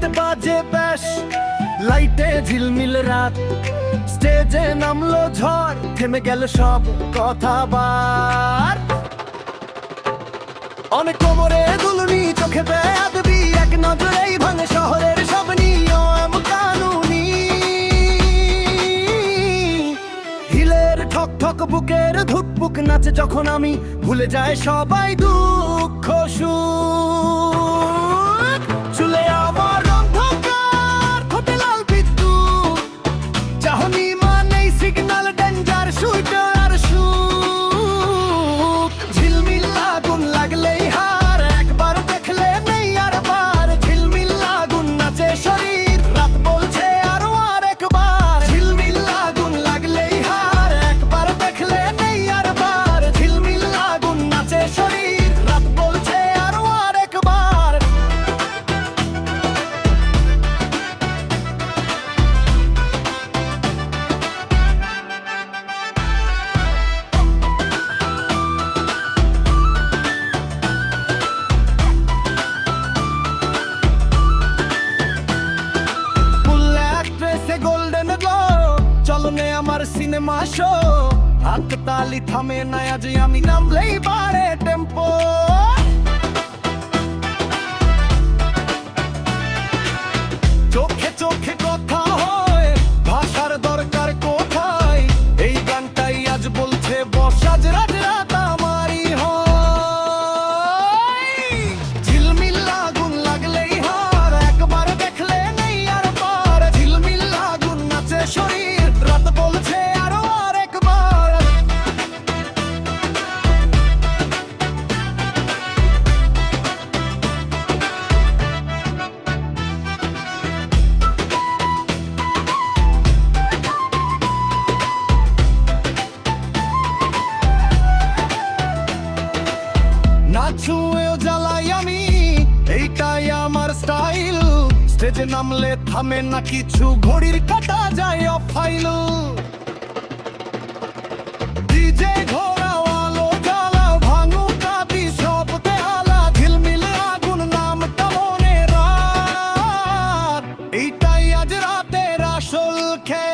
বাজে ব্যাস। লাইটে ঝিলমিল রাত। স্টেজে নামলো ঝড়, থেমে গেল সব কথা বার। অনেক কোমরে দুলনি, চোখে বেয়াদবি, এক নজরেই ভাঙে শহরের সব নিয়ম কানুনি। হিলের ঠক ঠক বুকের ধুকপুক নাচে যখন আমি ভুলে যায় সবাই দুঃখ সুখ। চলনে আমার সিনেমা শো। হাত তালি থামে না আজ আমি নামলেই বাড়ে টেম্পো গাছ ছুঁয়েও জ্বালাই আমি, এইটাই আমার স্টাইল স্টেজে নামলে থামে না কিছু, ঘড়ির কাটা যায় অফ ফাইল ডিজে ঘোরাও আলো জ্বালাও ভাঙু কাপি সবতে আলা ঝিলমিল আগুন নামটা মনে রাত এইটাই আজ রাতের আসল খেয়ে